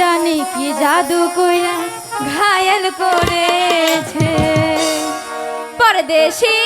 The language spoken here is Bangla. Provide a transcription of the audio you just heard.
জানি কি জাদু কইরা ঘায়ল করেছে। পরদেশী